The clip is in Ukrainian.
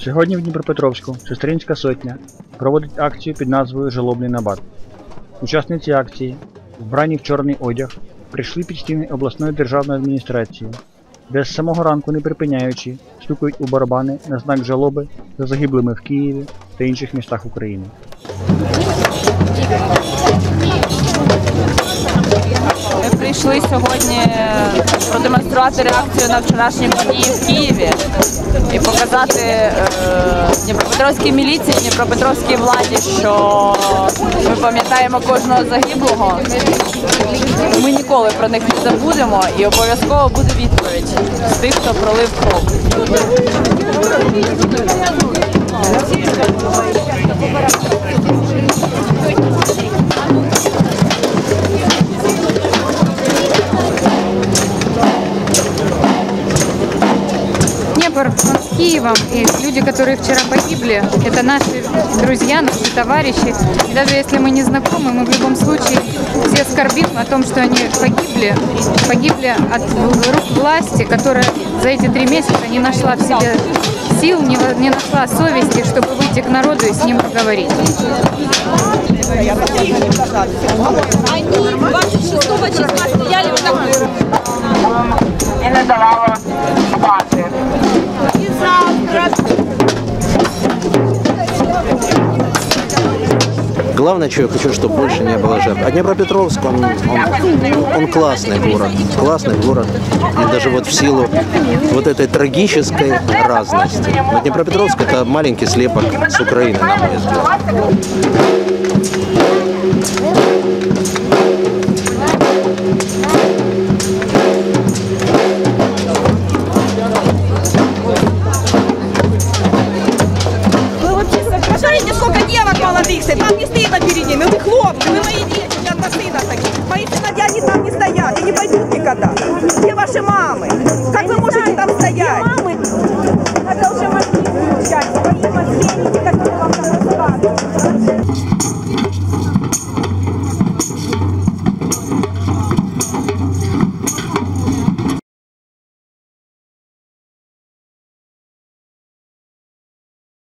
Сьогодні в Дніпропетровську Сестринська сотня проводить акцію під назвою Жалобний набат. Учасниці акції, вбрані в чорний одяг, прийшли під стіни обласної державної адміністрації, де з самого ранку не припиняючи стукають у барабани на знак жалоби за загиблими в Києві та інших містах України. Прийшли сьогодні продемонструвати реакцію на вчорашні події в Києві і показати е, Дніпропетровській міліції, Дніпропетровській владі, що ми пам'ятаємо кожного загиблого. Ми ніколи про них не забудемо і обов'язково буде відповідь з тих, хто пролив кров. Днепр, он с Киевом, и люди, которые вчера погибли, это наши друзья, наши товарищи. И даже если мы не знакомы, мы в любом случае все скорбим о том, что они погибли, погибли от рук власти, которая за эти три месяца не нашла в себе сил, не, не нашла совести, чтобы выйти к народу и с ним поговорить. Они 26 числа стояли вот так. Главное, что я хочу, чтобы больше не было жертв. А Днепропетровск, он, он, он классный город. Классный город. И даже вот в силу вот этой трагической разности. Но Днепропетровск это маленький слепок с Украины, на мой взгляд. мала бігти. Там не стыдно перед ними. Ну вы хлопцы, вы мои дети, у меня сына таких. Мои сыновья не там не стоят и не пойдут никогда. Где ваши мамы? Как